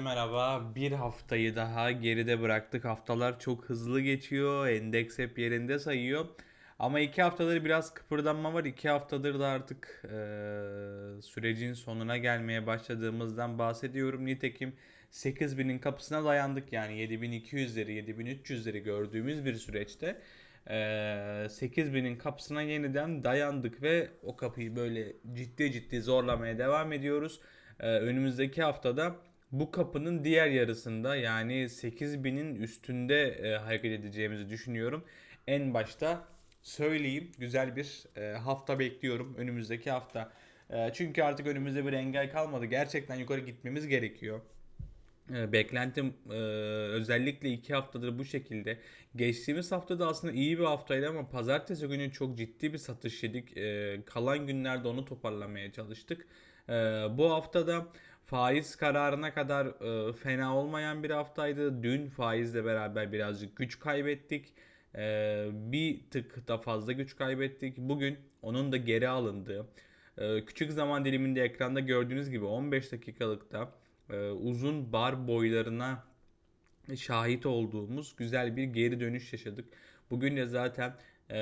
Merhaba, bir haftayı daha geride bıraktık. Haftalar çok hızlı geçiyor, endeks hep yerinde sayıyor. Ama iki haftadır biraz kıpırdanma var. İki haftadır da artık eee, sürecin sonuna gelmeye başladığımızdan bahsediyorum. Nitekim 8000'in kapısına dayandık. Yani 7200'leri, 7300'leri gördüğümüz bir süreçte eee 8000'in kapısına yeniden dayandık ve o kapıyı böyle ciddi ciddi zorlamaya devam ediyoruz. Önümüzdeki haftada bu kapının diğer yarısında yani 8000'in üstünde e, hareket edeceğimizi düşünüyorum. En başta söyleyeyim güzel bir e, hafta bekliyorum önümüzdeki hafta. E, çünkü artık önümüzde bir engel kalmadı. Gerçekten yukarı gitmemiz gerekiyor. E, Beklentim e, özellikle iki haftadır bu şekilde. Geçtiğimiz haftada aslında iyi bir haftaydı ama pazartesi günü çok ciddi bir satış yedik. E, kalan günlerde onu toparlamaya çalıştık. E, bu haftada faiz kararına kadar e, fena olmayan bir haftaydı. Dün faizle beraber birazcık güç kaybettik. Bir tık da fazla güç kaybettik. Bugün onun da geri alındığı, e, küçük zaman diliminde ekranda gördüğünüz gibi 15 dakikalıkta e, uzun bar boylarına şahit olduğumuz güzel bir geri dönüş yaşadık. Bugün de zaten e,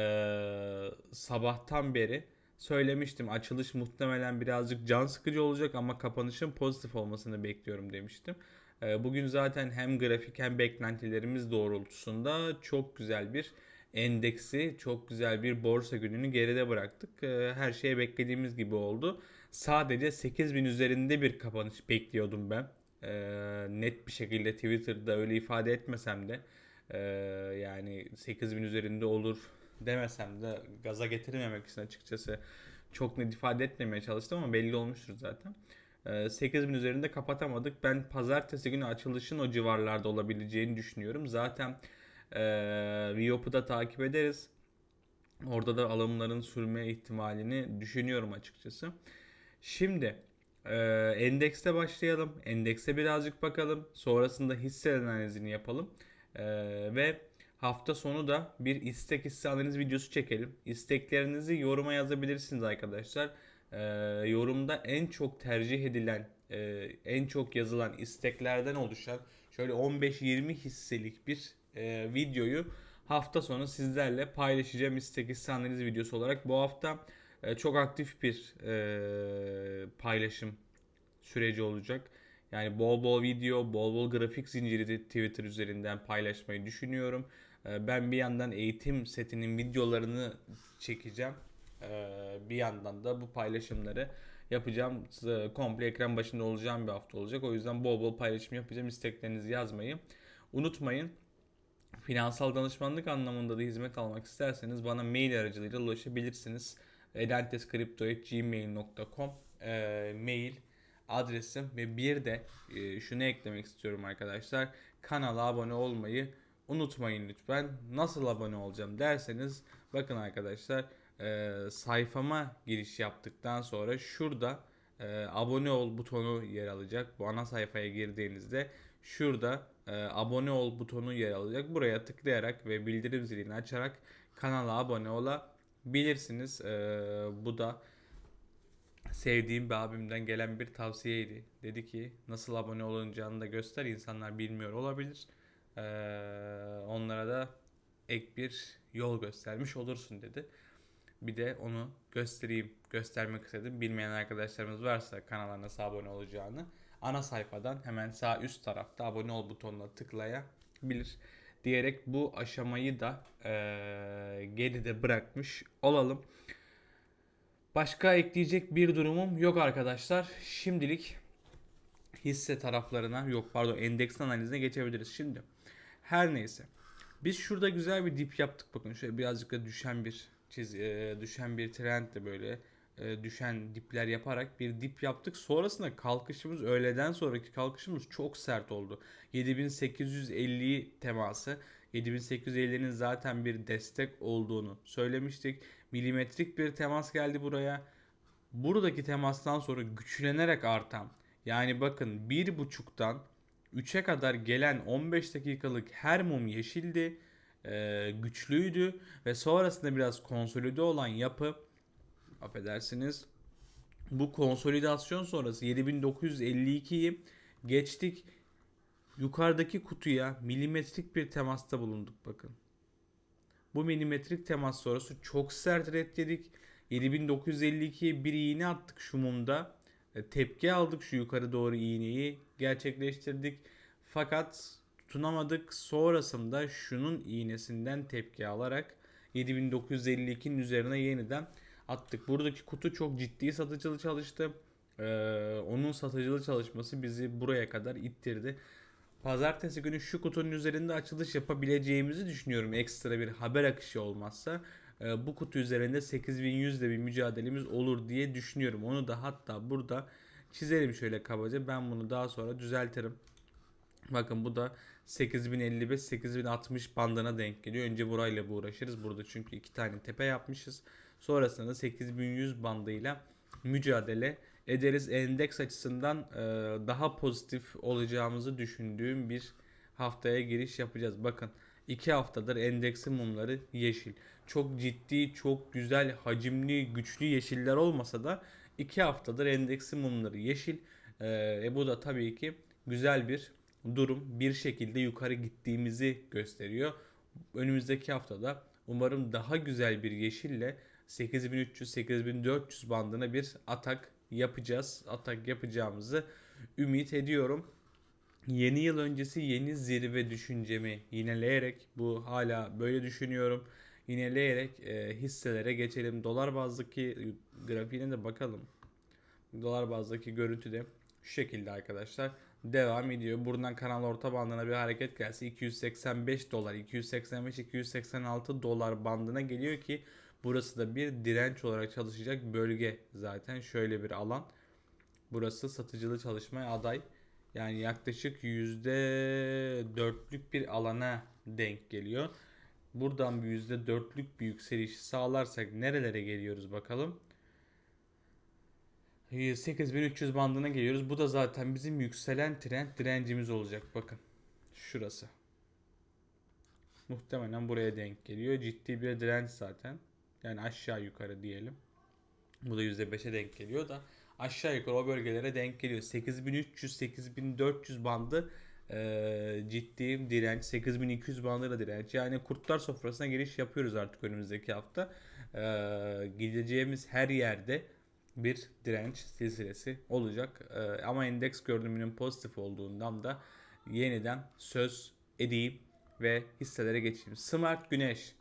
sabahtan beri söylemiştim. Açılış muhtemelen birazcık can sıkıcı olacak ama kapanışın pozitif olmasını bekliyorum demiştim. E, bugün zaten hem grafik hem beklentilerimiz doğrultusunda çok güzel bir endeksi, çok güzel bir borsa gününü geride bıraktık. E, her şey beklediğimiz gibi oldu. Sadece 8000 üzerinde bir kapanış bekliyordum ben. E, net bir şekilde Twitter'da öyle ifade etmesem de e, yani 8000 üzerinde olur demesem de gaza getirmemek için açıkçası çok net ifade etmemeye çalıştım ama belli olmuştur zaten. E, 8000 üzerinde kapatamadık. Ben pazartesi günü açılışın o civarlarda olabileceğini düşünüyorum. Zaten e, Viyop'u da takip ederiz. Orada da alımların sürme ihtimalini düşünüyorum açıkçası. Şimdi e, endekste başlayalım. Endekse birazcık bakalım. Sonrasında hisse analizini yapalım. E, ve hafta sonu da bir istek hisse analiz videosu çekelim. İsteklerinizi yoruma yazabilirsiniz arkadaşlar. E, yorumda en çok tercih edilen, e, en çok yazılan isteklerden oluşan şöyle 15-20 hisselik bir e, videoyu hafta sonu sizlerle paylaşacağım istek hisse analiz videosu olarak. Bu hafta e, çok aktif bir e, paylaşım süreci olacak. Yani bol bol video, bol bol grafik zinciri de Twitter üzerinden paylaşmayı düşünüyorum. E, ben bir yandan eğitim setinin videolarını çekeceğim. E, bir yandan da bu paylaşımları yapacağım. Komple ekran başında olacağım bir hafta olacak. O yüzden bol bol paylaşım yapacağım. İsteklerinizi yazmayı unutmayın. Finansal danışmanlık anlamında da hizmet almak isterseniz bana mail aracılığıyla ulaşabilirsiniz. edenteskripto.gmail.com e, mail adresim ve bir de e, şunu eklemek istiyorum arkadaşlar. Kanala abone olmayı unutmayın lütfen. Nasıl abone olacağım derseniz bakın arkadaşlar e, sayfama giriş yaptıktan sonra şurada e, abone ol butonu yer alacak. Bu ana sayfaya girdiğinizde şurada e, abone ol butonu yer alacak. Buraya tıklayarak ve bildirim zilini açarak kanala abone olabilirsiniz. E, bu da sevdiğim bir abimden gelen bir tavsiyeydi. Dedi ki nasıl abone olunacağını da göster. İnsanlar bilmiyor olabilir. E, onlara da ek bir yol göstermiş olursun dedi. Bir de onu göstereyim, göstermek istedim. Bilmeyen arkadaşlarımız varsa kanala nasıl abone olacağını ana sayfadan hemen sağ üst tarafta abone ol butonuna tıklayabilir diyerek bu aşamayı da eee, geride bırakmış olalım. Başka ekleyecek bir durumum yok arkadaşlar. Şimdilik hisse taraflarına yok pardon endeks analizine geçebiliriz şimdi. Her neyse. Biz şurada güzel bir dip yaptık bakın şöyle birazcık da düşen bir çiz e, düşen bir trendle böyle e, düşen dipler yaparak bir dip yaptık. Sonrasında kalkışımız öğleden sonraki kalkışımız çok sert oldu. 7850 teması 7850'nin zaten bir destek olduğunu söylemiştik. Milimetrik bir temas geldi buraya. Buradaki temastan sonra güçlenerek artan yani bakın 1.5'tan 3'e kadar gelen 15 dakikalık her mum yeşildi. Ee, güçlüydü ve sonrasında biraz konsolide olan yapı affedersiniz bu konsolidasyon sonrası 7952'yi geçtik. yukarıdaki kutuya milimetrik bir temasta bulunduk bakın. Bu milimetrik temas sonrası çok sert red yedik. 7952'ye bir iğne attık şu mumda. E, Tepki aldık şu yukarı doğru iğneyi gerçekleştirdik. Fakat tutunamadık. Sonrasında şunun iğnesinden tepki alarak 7952'nin üzerine yeniden attık. Buradaki kutu çok ciddi satıcılı çalıştı. Ee, onun satıcılı çalışması bizi buraya kadar ittirdi. Pazartesi günü şu kutunun üzerinde açılış yapabileceğimizi düşünüyorum. Ekstra bir haber akışı olmazsa. Ee, bu kutu üzerinde 8100 de bir mücadelemiz olur diye düşünüyorum. Onu da hatta burada çizelim şöyle kabaca. Ben bunu daha sonra düzeltirim. Bakın bu da 8055 8060 bandına denk geliyor. Önce burayla bu uğraşırız. Burada çünkü iki tane tepe yapmışız. Sonrasında da 8100 bandıyla mücadele ederiz. Endeks açısından e, daha pozitif olacağımızı düşündüğüm bir haftaya giriş yapacağız. Bakın 2 haftadır endeksin mumları yeşil. Çok ciddi, çok güzel, hacimli, güçlü yeşiller olmasa da 2 haftadır endeksin mumları yeşil. E, e, bu da tabii ki güzel bir durum. Bir şekilde yukarı gittiğimizi gösteriyor. Önümüzdeki haftada umarım daha güzel bir yeşille 8300-8400 bandına bir atak yapacağız. Atak yapacağımızı ümit ediyorum. Yeni yıl öncesi yeni zirve düşüncemi yineleyerek bu hala böyle düşünüyorum. Yineleyerek e, hisselere geçelim. Dolar bazdaki grafiğine de bakalım. Dolar bazdaki görüntü de şu şekilde arkadaşlar devam ediyor. Buradan kanal orta bandına bir hareket gelse 285 dolar, 285-286 dolar bandına geliyor ki burası da bir direnç olarak çalışacak bölge zaten şöyle bir alan. Burası satıcılı çalışmaya aday. Yani yaklaşık %4'lük bir alana denk geliyor. Buradan bir %4'lük bir yükseliş sağlarsak nerelere geliyoruz bakalım. 8300 bandına geliyoruz. Bu da zaten bizim yükselen trend direncimiz olacak. Bakın. Şurası. Muhtemelen buraya denk geliyor. Ciddi bir direnç zaten. Yani aşağı yukarı diyelim. Bu da %5'e denk geliyor da aşağı yukarı o bölgelere denk geliyor. 8300-8400 bandı e, ciddi direnç. 8200 bandı da direnç. Yani kurtlar sofrasına giriş yapıyoruz artık önümüzdeki hafta. E, gideceğimiz her yerde bir direnç silsilesi olacak. Ee, ama endeks görünümünün pozitif olduğundan da yeniden söz edeyim ve hisselere geçeyim. Smart Güneş.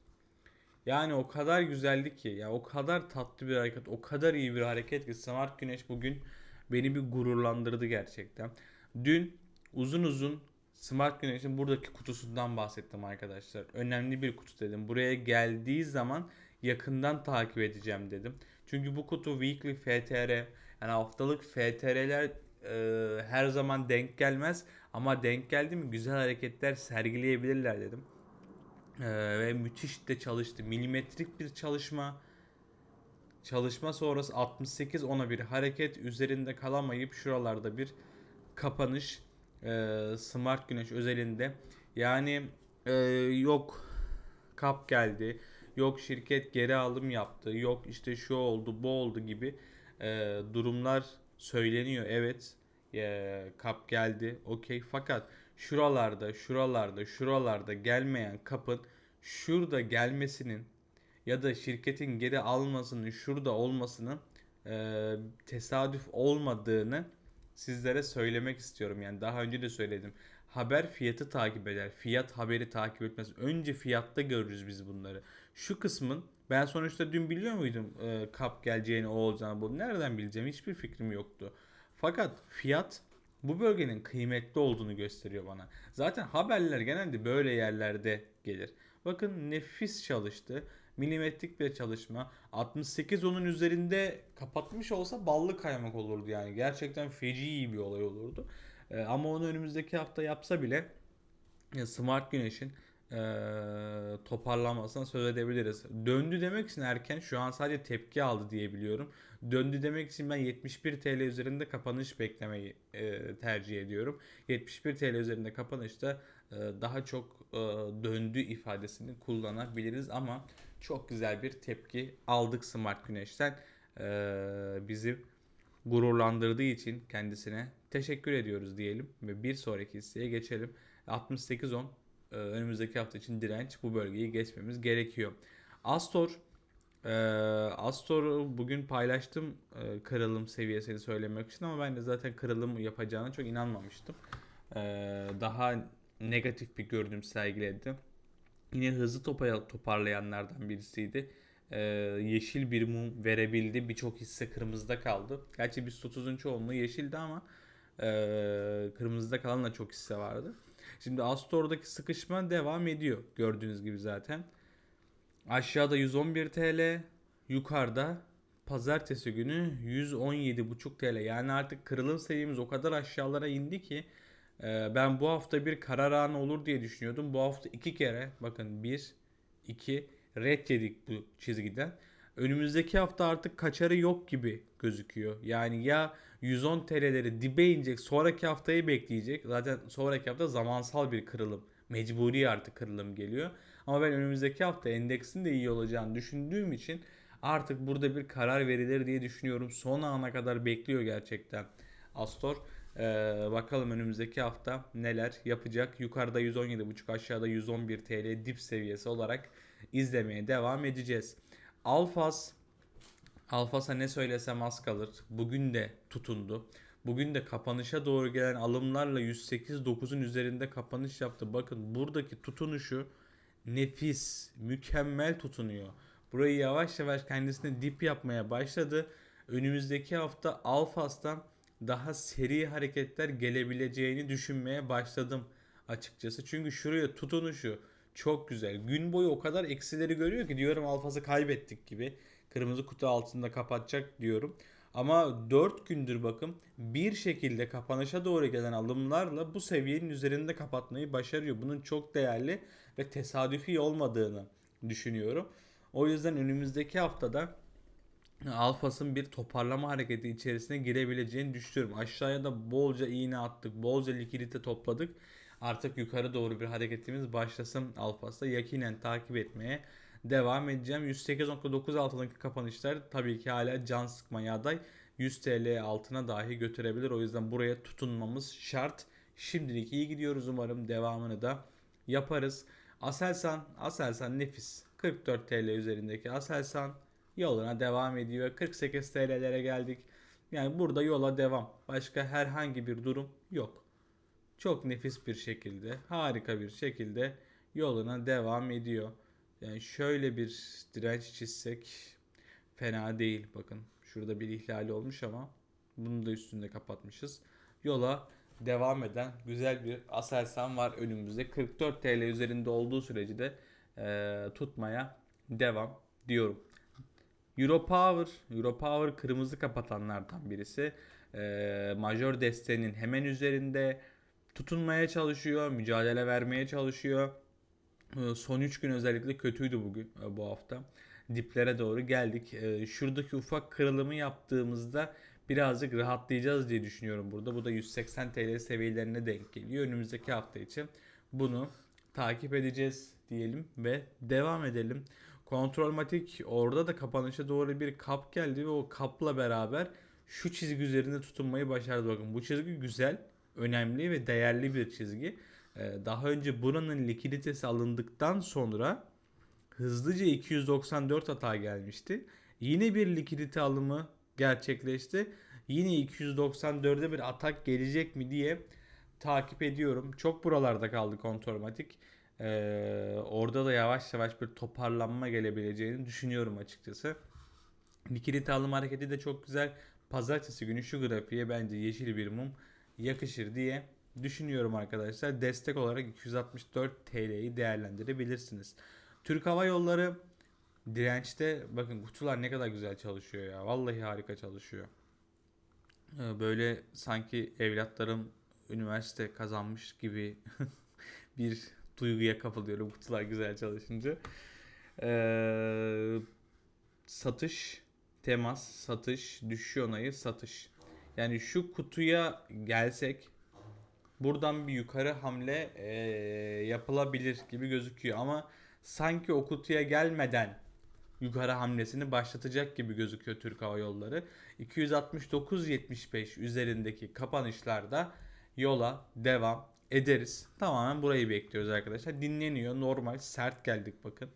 Yani o kadar güzeldi ki ya o kadar tatlı bir hareket, o kadar iyi bir hareket ki Smart Güneş bugün beni bir gururlandırdı gerçekten. Dün uzun uzun Smart Güneş'in buradaki kutusundan bahsettim arkadaşlar. Önemli bir kutu dedim. Buraya geldiği zaman yakından takip edeceğim dedim. Çünkü bu kutu weekly FTR yani haftalık FTR'ler e, her zaman denk gelmez ama denk geldi mi güzel hareketler sergileyebilirler dedim. E, ve müthiş de çalıştı. Milimetrik bir çalışma. Çalışma sonrası 68 ona bir hareket üzerinde kalamayıp şuralarda bir kapanış e, Smart Güneş özelinde. Yani e, yok kap geldi yok şirket geri alım yaptı, yok işte şu oldu, bu oldu gibi e, durumlar söyleniyor. Evet, e, kap geldi, okey. Fakat şuralarda, şuralarda, şuralarda gelmeyen kapın şurada gelmesinin ya da şirketin geri almasının şurada olmasının e, tesadüf olmadığını sizlere söylemek istiyorum. Yani daha önce de söyledim. Haber fiyatı takip eder. Fiyat haberi takip etmez. Önce fiyatta görürüz biz bunları. Şu kısmın ben sonuçta dün biliyor muydum e, kap geleceğini o olacağını bu. Nereden bileceğim hiçbir fikrim yoktu. Fakat fiyat bu bölgenin kıymetli olduğunu gösteriyor bana. Zaten haberler genelde böyle yerlerde gelir. Bakın nefis çalıştı. Milimetrik bir çalışma. 68 onun üzerinde kapatmış olsa ballı kaymak olurdu yani. Gerçekten feci iyi bir olay olurdu. E, ama onu önümüzdeki hafta yapsa bile e, Smart Güneş'in e, toparlanmasına söz edebiliriz. Döndü demek için erken şu an sadece tepki aldı diye biliyorum. Döndü demek için ben 71 TL üzerinde kapanış beklemeyi e, tercih ediyorum. 71 TL üzerinde kapanışta e, daha çok e, döndü ifadesini kullanabiliriz ama çok güzel bir tepki aldık Smart Güneş'ten. E, bizi gururlandırdığı için kendisine teşekkür ediyoruz diyelim ve bir sonraki hisseye geçelim. 68.10 e, önümüzdeki hafta için direnç bu bölgeyi geçmemiz gerekiyor. Astor e, Astor'u bugün paylaştım e, kırılım seviyesini söylemek için ama ben de zaten kırılım yapacağına çok inanmamıştım. E, daha negatif bir görünüm sergiledi. Yine hızlı topa- toparlayanlardan birisiydi. Ee, yeşil bir mum verebildi. Birçok hisse kırmızıda kaldı. Gerçi BIST 30'un çoğunluğu yeşildi ama e, kırmızıda kalan da çok hisse vardı. Şimdi Astor'daki sıkışma devam ediyor. Gördüğünüz gibi zaten. Aşağıda 111 TL, yukarıda pazartesi günü 117,5 TL. Yani artık kırılım seviyemiz o kadar aşağılara indi ki e, ben bu hafta bir karar anı olur diye düşünüyordum. Bu hafta iki kere bakın 1, 2 red yedik bu çizgiden. Önümüzdeki hafta artık kaçarı yok gibi gözüküyor. Yani ya 110 TL'leri dibe inecek sonraki haftayı bekleyecek. Zaten sonraki hafta zamansal bir kırılım. Mecburi artık kırılım geliyor. Ama ben önümüzdeki hafta endeksin de iyi olacağını düşündüğüm için artık burada bir karar verilir diye düşünüyorum. Son ana kadar bekliyor gerçekten Astor. Ee, bakalım önümüzdeki hafta neler yapacak. Yukarıda 117.5 aşağıda 111 TL dip seviyesi olarak izlemeye devam edeceğiz. Alfas Alfas'a ne söylesem az kalır. Bugün de tutundu. Bugün de kapanışa doğru gelen alımlarla 108.9'un üzerinde kapanış yaptı. Bakın buradaki tutunuşu nefis, mükemmel tutunuyor. Burayı yavaş yavaş kendisine dip yapmaya başladı. Önümüzdeki hafta Alfas'tan daha seri hareketler gelebileceğini düşünmeye başladım açıkçası. Çünkü şuraya tutunuşu çok güzel. Gün boyu o kadar eksileri görüyor ki diyorum Alfas'ı kaybettik gibi. Kırmızı kutu altında kapatacak diyorum. Ama 4 gündür bakın bir şekilde kapanışa doğru gelen alımlarla bu seviyenin üzerinde kapatmayı başarıyor. Bunun çok değerli ve tesadüfi olmadığını düşünüyorum. O yüzden önümüzdeki haftada Alfas'ın bir toparlama hareketi içerisine girebileceğini düşünüyorum. Aşağıya da bolca iğne attık, bolca likidite topladık. Artık yukarı doğru bir hareketimiz başlasın Alfas'ta. Yakinen takip etmeye devam edeceğim. 108.9 altındaki kapanışlar tabii ki hala can sıkmaya aday. 100 TL altına dahi götürebilir. O yüzden buraya tutunmamız şart. Şimdilik iyi gidiyoruz. Umarım devamını da yaparız. Aselsan, Aselsan nefis. 44 TL üzerindeki Aselsan yoluna devam ediyor. 48 TL'lere geldik. Yani burada yola devam. Başka herhangi bir durum yok. Çok nefis bir şekilde, harika bir şekilde yoluna devam ediyor. Yani şöyle bir direnç çizsek fena değil. Bakın şurada bir ihlal olmuş ama bunu da üstünde kapatmışız. Yola devam eden güzel bir Aselsan var önümüzde. 44 TL üzerinde olduğu sürece de e, tutmaya devam diyorum. Europower, Europower kırmızı kapatanlardan birisi. E, major desteğinin hemen üzerinde tutunmaya çalışıyor, mücadele vermeye çalışıyor. E, son 3 gün özellikle kötüydü bugün e, bu hafta. Diplere doğru geldik. E, şuradaki ufak kırılımı yaptığımızda birazcık rahatlayacağız diye düşünüyorum burada. Bu da 180 TL seviyelerine denk geliyor. Önümüzdeki hafta için bunu takip edeceğiz diyelim ve devam edelim. Kontrolmatik orada da kapanışa doğru bir kap geldi ve o kapla beraber şu çizgi üzerinde tutunmayı başardı. Bakın bu çizgi güzel, önemli ve değerli bir çizgi. Ee, daha önce buranın likiditesi alındıktan sonra hızlıca 294 hata gelmişti. Yine bir likidite alımı gerçekleşti. Yine 294'e bir atak gelecek mi diye takip ediyorum. Çok buralarda kaldı kontrolmatik. Ee, orada da yavaş yavaş bir toparlanma gelebileceğini düşünüyorum açıkçası. Likidite alım hareketi de çok güzel. Pazartesi günü şu grafiğe bence yeşil bir mum yakışır diye düşünüyorum arkadaşlar. Destek olarak 264 TL'yi değerlendirebilirsiniz. Türk Hava Yolları dirençte bakın kutular ne kadar güzel çalışıyor ya. Vallahi harika çalışıyor. Ee, Böyle sanki evlatlarım üniversite kazanmış gibi bir duyguya kapılıyorum kutular güzel çalışınca. Ee, satış, temas, satış, düşüş onayı, satış. Yani şu kutuya gelsek buradan bir yukarı hamle ee, yapılabilir gibi gözüküyor ama sanki o kutuya gelmeden yukarı hamlesini başlatacak gibi gözüküyor Türk Hava Yolları. 269.75 üzerindeki kapanışlarda yola devam ederiz. Tamamen burayı bekliyoruz arkadaşlar. Dinleniyor. Normal sert geldik bakın.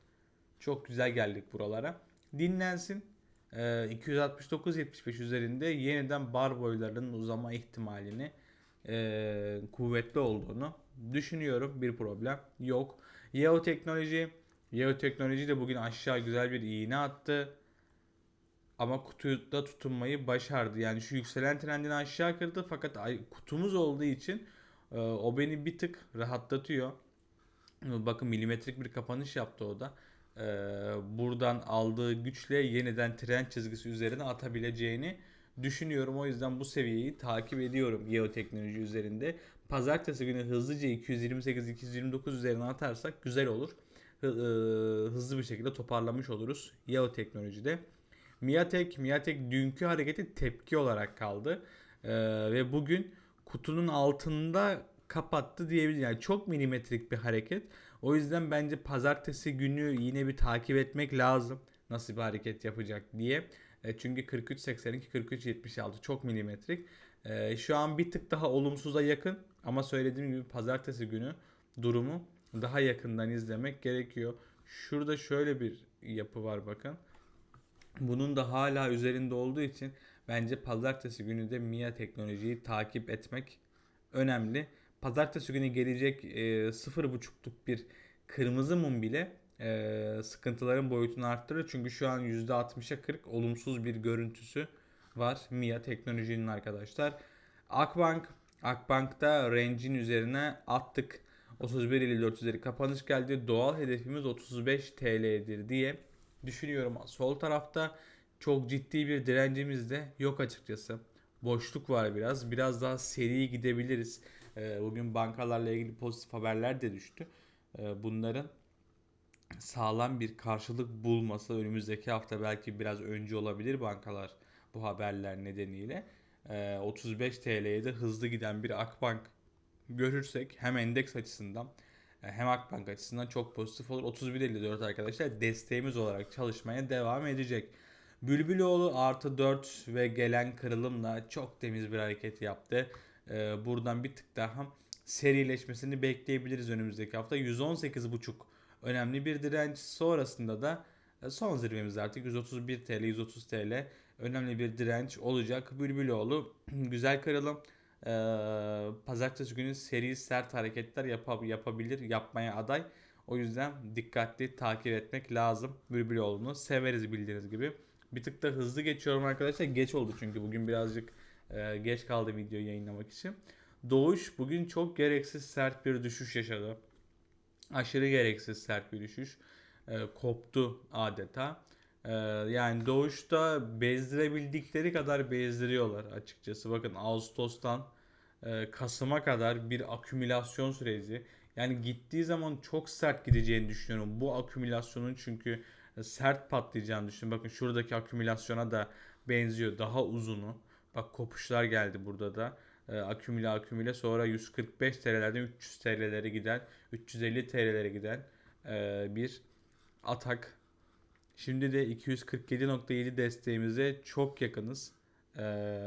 Çok güzel geldik buralara. Dinlensin. Ee, 269.75 üzerinde yeniden bar boylarının uzama ihtimalini e, kuvvetli olduğunu düşünüyorum. Bir problem yok. Yeo Teknoloji Yeo Teknoloji de bugün aşağı güzel bir iğne attı. Ama kutuda tutunmayı başardı. Yani şu yükselen trendini aşağı kırdı fakat kutumuz olduğu için e, o beni bir tık rahatlatıyor. Bakın milimetrik bir kapanış yaptı o da. E, buradan aldığı güçle yeniden trend çizgisi üzerine atabileceğini düşünüyorum. O yüzden bu seviyeyi takip ediyorum Yeo Teknoloji üzerinde. Pazartesi günü hızlıca 228-229 üzerine atarsak güzel olur. Hı- hızlı bir şekilde toparlamış oluruz Yeo Teknoloji'de. Miatek, Miatek dünkü hareketi tepki olarak kaldı. Ve bugün kutunun altında kapattı diyebilirim. Yani çok milimetrik bir hareket. O yüzden bence pazartesi günü yine bir takip etmek lazım. Nasıl bir hareket yapacak diye. E, çünkü 43.82, 43.76 çok milimetrik. E, şu an bir tık daha olumsuza yakın. Ama söylediğim gibi pazartesi günü durumu daha yakından izlemek gerekiyor. Şurada şöyle bir yapı var bakın. Bunun da hala üzerinde olduğu için bence pazartesi günü de MIA teknolojiyi takip etmek önemli. Pazartesi günü gelecek e, 0.5'luk bir kırmızı mum bile e, sıkıntıların boyutunu arttırır. Çünkü şu an %60'a 40 olumsuz bir görüntüsü var MIA teknolojinin arkadaşlar. Akbank Akbank'ta range'in üzerine attık. 31.54 üzeri kapanış geldi. Doğal hedefimiz 35 TL'dir diye düşünüyorum. Sol tarafta çok ciddi bir direncimiz de yok açıkçası. Boşluk var biraz. Biraz daha seri gidebiliriz. Ee, Bugün bankalarla ilgili pozitif haberler de düştü. Ee, Bunların sağlam bir karşılık bulması önümüzdeki hafta belki biraz önce olabilir bankalar bu haberler nedeniyle. Ee, 35 TL'ye de hızlı giden bir Akbank görürsek hem endeks açısından e, hem Akbank açısından çok pozitif olur. 31.54 arkadaşlar desteğimiz olarak çalışmaya devam edecek. Bülbüloğlu artı 4 ve gelen kırılımla çok temiz bir hareket yaptı. Ee, buradan bir tık daha serileşmesini bekleyebiliriz önümüzdeki hafta. 118.5 önemli bir direnç. Sonrasında da e, son zirvemiz artık 131 TL, 130 TL önemli bir direnç olacak. Bülbüloğlu güzel kırılım. Ee, pazartesi günü seri sert hareketler yap- yapabilir, yapmaya aday. O yüzden dikkatli takip etmek lazım Bülbüloğlu'nu. Severiz bildiğiniz gibi. Bir tık da hızlı geçiyorum arkadaşlar. Geç oldu çünkü bugün birazcık e, geç kaldı video yayınlamak için. Doğuş bugün çok gereksiz sert bir düşüş yaşadı. Aşırı gereksiz sert bir düşüş. E, koptu adeta. E, yani Doğuş'ta bezdirebildikleri kadar bezdiriyorlar açıkçası. Bakın Ağustos'tan e, Kasım'a kadar bir akümülasyon süreci. Yani gittiği zaman çok sert gideceğini düşünüyorum. Bu akümülasyonun çünkü e, sert patlayacağını düşünüyorum. Bakın şuradaki akümülasyona da benziyor. Daha uzunu. Bak kopuşlar geldi burada da. E, akümüle akümüle sonra 145 TL'lerden 300 TL'lere giden 350 TL'lere giden e, bir atak. Şimdi de 247.7 desteğimize çok yakınız. E,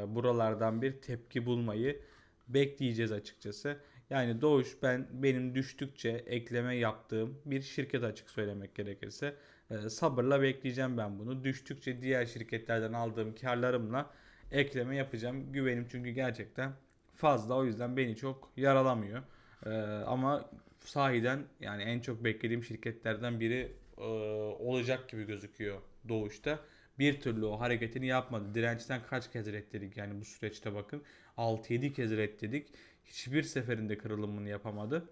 buralardan bir tepki bulmayı bekleyeceğiz açıkçası. Yani Doğuş ben benim düştükçe ekleme yaptığım bir şirket açık söylemek gerekirse. E, sabırla bekleyeceğim ben bunu. Düştükçe diğer şirketlerden aldığım karlarımla ekleme yapacağım. Güvenim çünkü gerçekten fazla. O yüzden beni çok yaralamıyor. E, ama sahiden yani en çok beklediğim şirketlerden biri e, olacak gibi gözüküyor Doğuş'ta. Bir türlü o hareketini yapmadı. Dirençten kaç kez reddedik yani bu süreçte bakın. 6-7 kez reddedik. Hiçbir seferinde kırılımını yapamadı.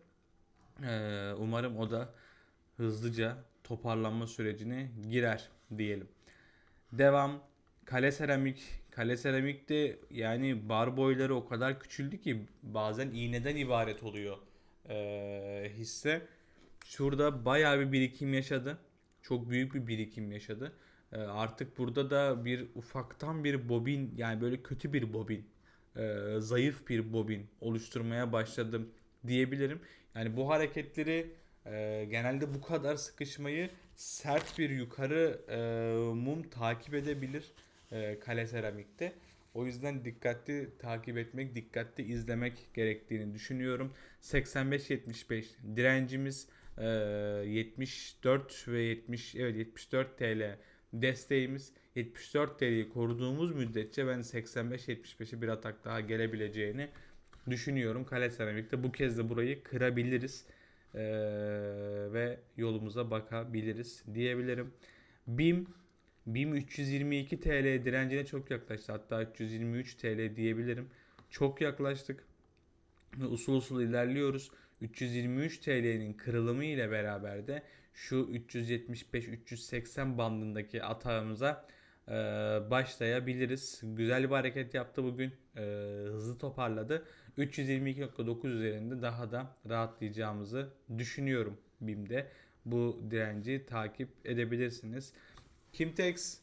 Ee, umarım o da hızlıca toparlanma sürecine girer diyelim. Devam. Kale seramik. Kale seramik de yani bar boyları o kadar küçüldü ki bazen iğneden ibaret oluyor ee, hisse. Şurada bayağı bir birikim yaşadı. Çok büyük bir birikim yaşadı. Ee, artık burada da bir ufaktan bir bobin yani böyle kötü bir bobin e, zayıf bir bobin oluşturmaya başladım diyebilirim. Yani bu hareketleri Ee, genelde bu kadar sıkışmayı sert bir yukarı e, mum takip edebilir e, kale seramikte. O yüzden dikkatli takip etmek, dikkatli izlemek gerektiğini düşünüyorum. 85-75 direncimiz e, 74 ve 70 evet 74 TL desteğimiz 74 TL'yi koruduğumuz müddetçe ben 85-75'e bir atak daha gelebileceğini düşünüyorum. Kale seramikte bu kez de burayı kırabiliriz Ee, ve yolumuza bakabiliriz diyebilirim. BİM BİM 322 TL direncine çok yaklaştı. Hatta 323 TL diyebilirim. Çok yaklaştık. Ve usul usul ilerliyoruz. 323 TL'nin kırılımı ile beraber de şu 375-380 bandındaki atağımıza e, başlayabiliriz. Güzel bir hareket yaptı bugün. E, hızlı toparladı. 322.9 üzerinde daha da rahatlayacağımızı düşünüyorum BİM'de. Bu direnci takip edebilirsiniz. Kimtex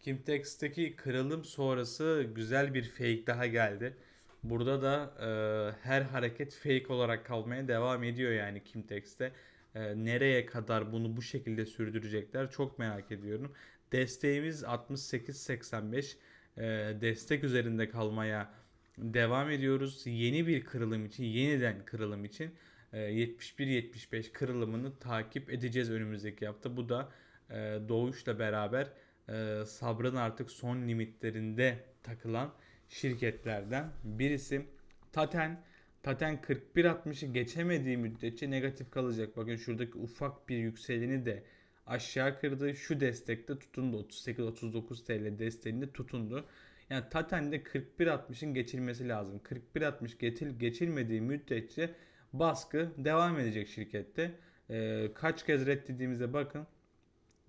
Kimtex'teki kırılım sonrası güzel bir fake daha geldi. Burada da e, her hareket fake olarak kalmaya devam ediyor yani Kimtex'te. E, nereye kadar bunu bu şekilde sürdürecekler çok merak ediyorum. Desteğimiz 68.85 e, destek üzerinde kalmaya devam ediyoruz. Yeni bir kırılım için, yeniden kırılım için e, 71-75 kırılımını takip edeceğiz önümüzdeki hafta. Bu da e, doğuşla beraber e, sabrın artık son limitlerinde takılan şirketlerden birisi. Taten Taten 41.60'ı geçemediği müddetçe negatif kalacak. Bakın şuradaki ufak bir yükseleni de aşağı kırdı. Şu destekte tutundu. 38-39 TL desteğinde tutundu. Yani Taten'de 41.60'ın geçilmesi lazım. 41.60 geçil, geçilmediği müddetçe baskı devam edecek şirkette. Ee, kaç kez reddettiğimize bakın.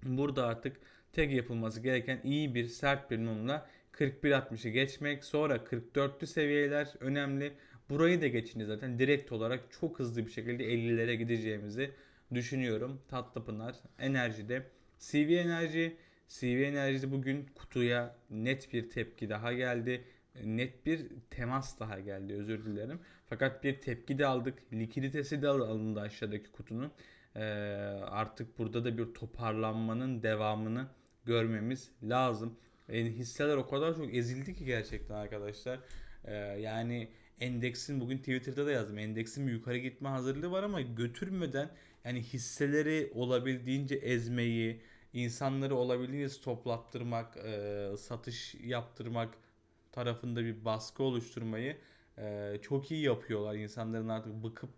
Burada artık tek yapılması gereken iyi bir sert bir mumla 41.60'ı geçmek. Sonra 44'lü seviyeler önemli. Burayı da geçince zaten direkt olarak çok hızlı bir şekilde 50'lere gideceğimizi düşünüyorum. Tatlıpınar Enerji'de. CV Enerji CV Enerji bugün kutuya net bir tepki daha geldi. Net bir temas daha geldi özür dilerim. Fakat bir tepki de aldık. Likiditesi de alındı aşağıdaki kutunun. Ee, artık burada da bir toparlanmanın devamını görmemiz lazım. Yani hisseler o kadar çok ezildi ki gerçekten arkadaşlar. Ee, yani endeksin bugün Twitter'da da yazdım. Endeksin yukarı gitme hazırlığı var ama götürmeden yani hisseleri olabildiğince ezmeyi, insanları olabildiğince stoplattırmak, e, satış yaptırmak tarafında bir baskı oluşturmayı e, çok iyi yapıyorlar. İnsanların artık bıkıp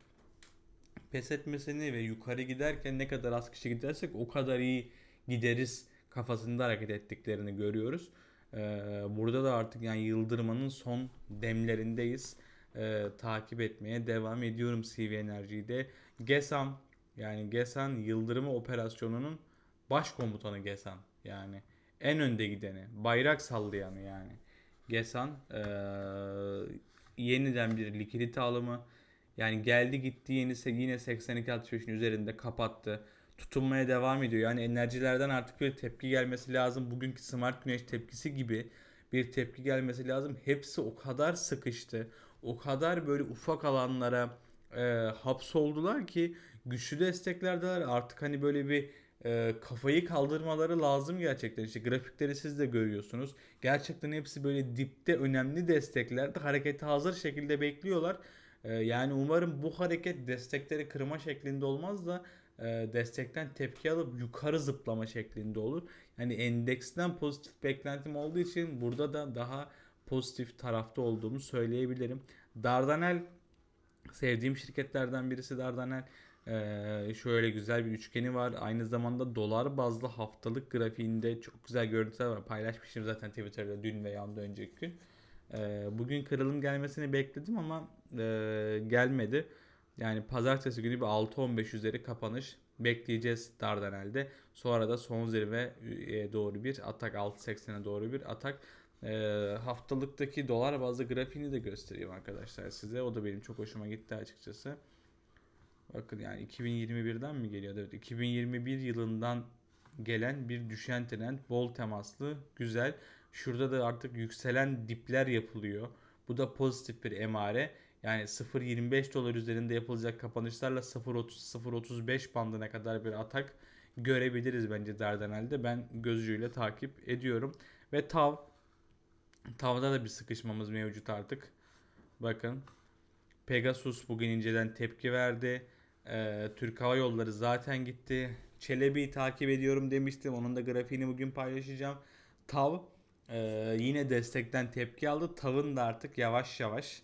pes etmesini ve yukarı giderken ne kadar az kişi gidersek o kadar iyi gideriz kafasında hareket ettiklerini görüyoruz. Ee, burada da artık yani yıldırmanın son demlerindeyiz. Ee, takip etmeye devam ediyorum CV Enerji'yi de. GESAM yani GESAN yıldırımı operasyonunun başkomutanı GESAN yani en önde gideni, bayrak sallayanı yani. GESAN ee, yeniden bir likidite alımı yani geldi gitti yeni yine 82.65'in üzerinde kapattı. Tutunmaya devam ediyor. Yani enerjilerden artık bir tepki gelmesi lazım. Bugünkü Smart Güneş tepkisi gibi bir tepki gelmesi lazım. Hepsi o kadar sıkıştı. O kadar böyle ufak alanlara e, hapsoldular ki güçlü desteklerdeler. Artık hani böyle bir e, kafayı kaldırmaları lazım gerçekten. İşte grafikleri siz de görüyorsunuz. Gerçekten hepsi böyle dipte önemli desteklerde harekete hazır şekilde bekliyorlar. E, yani umarım bu hareket destekleri kırma şeklinde olmaz da e, destekten tepki alıp yukarı zıplama şeklinde olur. Yani endeksten pozitif beklentim olduğu için burada da daha pozitif tarafta olduğumu söyleyebilirim. Dardanel sevdiğim şirketlerden birisi Dardanel. Ee, şöyle güzel bir üçgeni var. Aynı zamanda dolar bazlı haftalık grafiğinde çok güzel görüntüler var. Paylaşmıştım zaten Twitter'da dün veya ondan önceki gün. Ee, bugün kırılım gelmesini bekledim ama e, gelmedi. Yani pazartesi günü bir 6-15 üzeri kapanış bekleyeceğiz Dardanel'de. Sonra da son zirve doğru bir atak 6.80'e doğru bir atak. E, haftalıktaki dolar bazlı grafiğini de göstereyim arkadaşlar size. O da benim çok hoşuma gitti açıkçası. Bakın yani 2021'den mi geliyor? Evet 2021 yılından gelen bir düşen trend bol temaslı güzel. Şurada da artık yükselen dipler yapılıyor. Bu da pozitif bir emare. Yani 0.25 dolar üzerinde yapılacak kapanışlarla 0.30-0.35 bandına kadar bir atak görebiliriz bence Dardanel'de. Ben gözcüyle takip ediyorum. Ve Tav Tav'da da bir sıkışmamız mevcut artık. Bakın Pegasus bugün inceden tepki verdi. Ee, Türk Hava Yolları zaten gitti. Çelebi'yi takip ediyorum demiştim. Onun da grafiğini bugün paylaşacağım. Tav e, yine destekten tepki aldı. Tav'ın da artık yavaş yavaş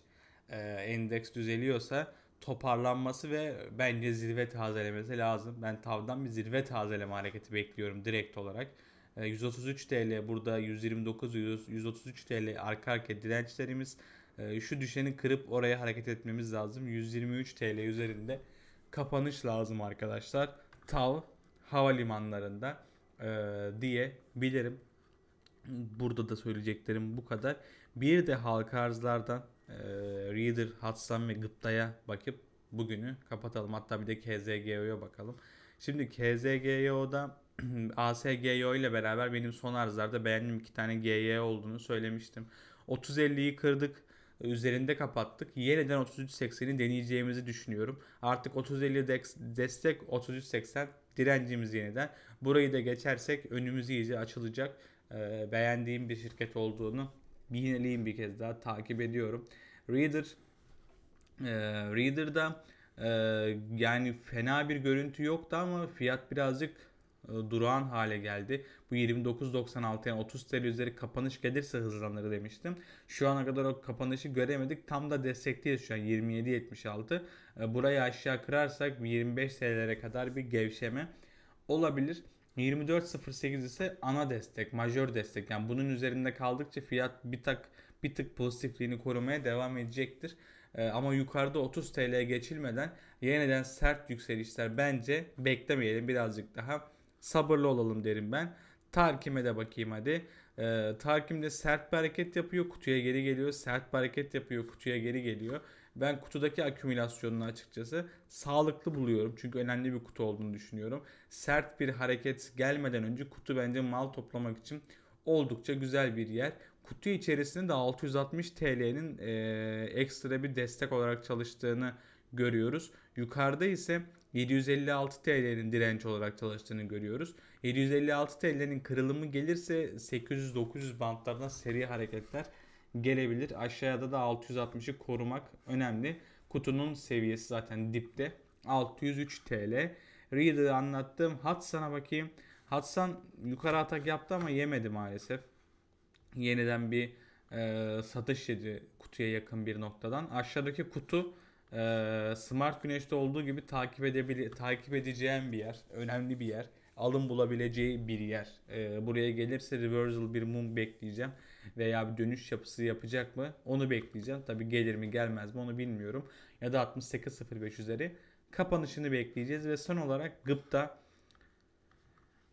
e, endeks düzeliyorsa toparlanması ve bence zirve tazelemesi lazım. Ben Tav'dan bir zirve tazeleme hareketi bekliyorum direkt olarak. E, 133 TL burada 129 100 133 TL arka arka dirençlerimiz. E, şu düşeni kırıp oraya hareket etmemiz lazım. 123 TL üzerinde kapanış lazım arkadaşlar. Tav havalimanlarında e, diyebilirim. Burada da söyleyeceklerim bu kadar. Bir de halka arzlardan e, Reader, Hatsan ve Gıpta'ya bakıp bugünü kapatalım. Hatta bir de KZGO'ya bakalım. Şimdi KZGO'da ASGO ile beraber benim son arzlarda beğendiğim iki tane GY olduğunu söylemiştim. 30.50'yi kırdık. Üzerinde kapattık. Yeniden 33.80'i deneyeceğimizi düşünüyorum. Artık 30.50 dex- destek 33.80 direncimiz yeniden. Burayı da geçersek önümüz iyice açılacak. Ee, beğendiğim bir şirket olduğunu yineleyeyim bir kez daha takip ediyorum. Reader e, Reader'da e, yani fena bir görüntü yoktu ama fiyat birazcık durağan hale geldi. Bu 29.96 yani 30 TL üzeri kapanış gelirse hızlanır demiştim. Şu ana kadar o kapanışı göremedik. Tam da destekteyiz şu an 27.76. E, burayı aşağı kırarsak 25 TL'lere kadar bir gevşeme olabilir. 24.08 ise ana destek, majör destek. Yani bunun üzerinde kaldıkça fiyat bir tak bir tık pozitifliğini korumaya devam edecektir. Ee, ama yukarıda 30 TL geçilmeden yeniden sert yükselişler bence beklemeyelim. Birazcık daha sabırlı olalım derim ben. Tarkim'e de bakayım hadi. Ee, Tarkim'de sert bir hareket yapıyor, kutuya geri geliyor. Sert bir hareket yapıyor, kutuya geri geliyor. Ben kutudaki akümülasyonunu açıkçası sağlıklı buluyorum. Çünkü önemli bir kutu olduğunu düşünüyorum. Sert bir hareket gelmeden önce kutu bence mal toplamak için oldukça güzel bir yer. Kutu içerisinde de 660 TL'nin e, ekstra bir destek olarak çalıştığını görüyoruz. Yukarıda ise 756 TL'nin direnç olarak çalıştığını görüyoruz. 756 TL'nin kırılımı gelirse 800-900 bantlardan seri hareketler gelebilir. Aşağıda da 660'ı korumak önemli. Kutunun seviyesi zaten dipte. 603 TL. Reader'ı anlattım. Hatsan'a bakayım. Hatsan yukarı atak yaptı ama yemedi maalesef. Yeniden bir e, satış yedi kutuya yakın bir noktadan. Aşağıdaki kutu e, Smart Güneş'te olduğu gibi takip edebilir takip edeceğim bir yer. Önemli bir yer. Alım bulabileceği bir yer. E, buraya gelirse reversal bir mum bekleyeceğim. Veya bir dönüş yapısı yapacak mı? Onu bekleyeceğim. Tabi gelir mi gelmez mi onu bilmiyorum. Ya da 68.05 üzeri kapanışını bekleyeceğiz ve son olarak Gıpta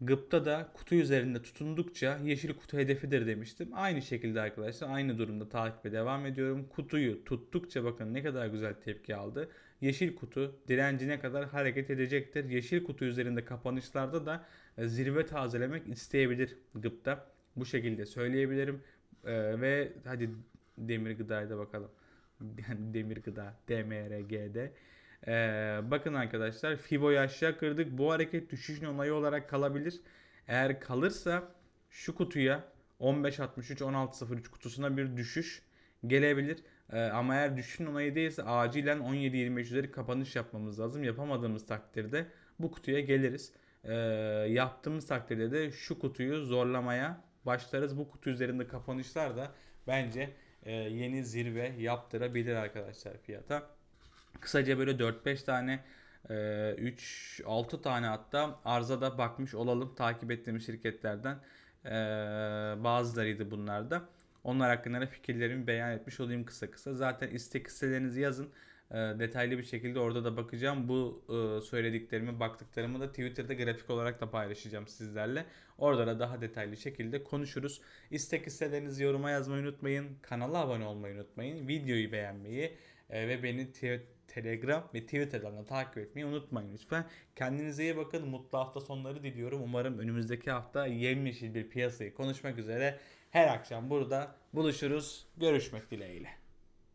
Gıpta da kutu üzerinde tutundukça yeşil kutu hedefidir demiştim. Aynı şekilde arkadaşlar aynı durumda takibe devam ediyorum. Kutuyu tuttukça bakın ne kadar güzel tepki aldı. Yeşil kutu direncine kadar hareket edecektir. Yeşil kutu üzerinde kapanışlarda da e, zirve tazelemek isteyebilir Gıpta. Bu şekilde söyleyebilirim. Ee, ve hadi demir gıdaya da bakalım. demir gıda DMRG'de. Ee, bakın arkadaşlar Fibo'yu aşağı kırdık. Bu hareket düşüşün onayı olarak kalabilir. Eğer kalırsa şu kutuya 15.63 16.03 kutusuna bir düşüş gelebilir. Ee, ama eğer düşüşün onayı değilse acilen 17.25 üzeri kapanış yapmamız lazım. Yapamadığımız takdirde bu kutuya geliriz. Ee, yaptığımız takdirde de şu kutuyu zorlamaya başlarız. Bu kutu üzerinde kapanışlar da bence e, yeni zirve yaptırabilir arkadaşlar fiyata. Kısaca böyle 4-5 tane 3-6 tane hatta arıza da bakmış olalım takip ettiğimiz şirketlerden e, bazılarıydı bunlar da. Onlar hakkında da fikirlerimi beyan etmiş olayım kısa kısa. Zaten istek listelerinizi yazın. E, detaylı bir şekilde orada da bakacağım. Bu e, söylediklerimi, baktıklarımı da Twitter'da grafik olarak da paylaşacağım sizlerle. Orada da daha detaylı şekilde konuşuruz. İstek listelerinizi yoruma yazmayı unutmayın. Kanala abone olmayı unutmayın. Videoyu beğenmeyi e, ve beni Telegram ve Twitter'dan da takip etmeyi unutmayın lütfen. Kendinize iyi bakın. Mutlu hafta sonları diliyorum. Umarım önümüzdeki hafta yemyeşil bir piyasayı konuşmak üzere her akşam burada buluşuruz. Görüşmek dileğiyle.